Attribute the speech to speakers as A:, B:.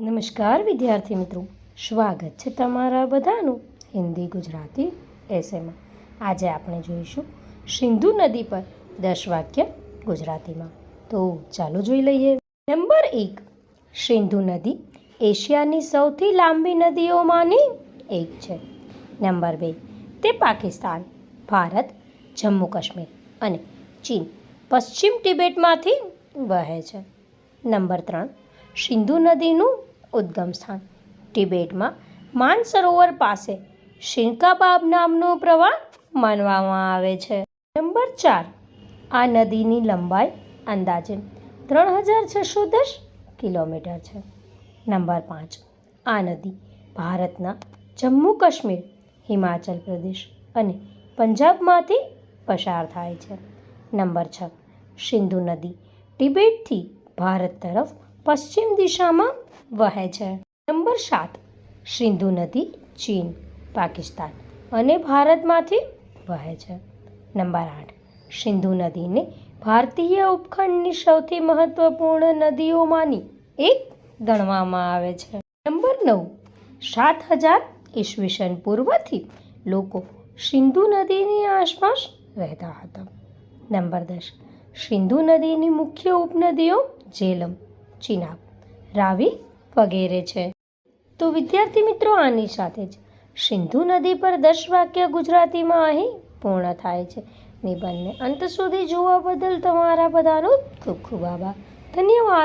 A: નમસ્કાર વિદ્યાર્થી મિત્રો. સ્વાગત છે તમારા બધાનું હિન્દી ગુજરાતી એસેમાં આજે આપણે જોઈશું સિંધુ નદી પર દસ વાક્ય ગુજરાતીમાં. તો ચાલો જોઈ લઈએ. નંબર એક. સિંધુ નદી એશિયાની સૌથી લાંબી નદીઓમાંની એક છે. નંબર બે. તે પાકિસ્તાન, ભારત, જમ્મુ કાશ્મીર અને ચીન પશ્ચિમ તિબેટમાંથી વહે છે. નંબર ત્રણ. સિંધુ નદીનું ઉદ્ગમ સ્થાન. તિબેટમાં માનસરોવર પાસે શિંકાબાબ નામનો પ્રવાહ માનવામાં આવે છે. નંબર ચાર. આ નદીની લંબાઈ અંદાજે ત્રણ હજાર છસો દસ કિલોમીટર છે. નંબર પાંચ. આ નદી ભારતના જમ્મુ કાશ્મીર, હિમાચલ પ્રદેશ અને પંજાબમાંથી પસાર થાય છે. નંબર છ. સિંધુ નદી તિબેટથી ભારત તરફ પશ્ચિમ દિશામાં વહે છે. નંબર સાત, સિંધુ નદી, ચીન, પાકિસ્તાન અને ભારતમાંથી વહે છે. નંબર આઠ, સિંધુ નદીને ભારતીય ઉપખંડની સૌથી મહત્વપૂર્ણ નદીઓમાંની એક ગણવામાં આવે છે. નંબર નવ, સાત હજાર ઈસવીસન પૂર્વથી લોકો સિંધુ નદીની આસપાસ રહેતા હતા. નંબર દસ, સિંધુ નદીની મુખ્ય ઉપનદીઓ જેલમ, ચિનાબ, રાવી વગેરે છે. તો વિદ્યાર્થી મિત્રો, આની સાથે જ સિંધુ નદી પર દસ વાક્ય ગુજરાતીમાં અહીં પૂર્ણ થાય છે. નિબંધને અંત સુધી જોવા બદલ તમારા બધાનો ખૂબ ખૂબ આભાર. ધન્યવાદ.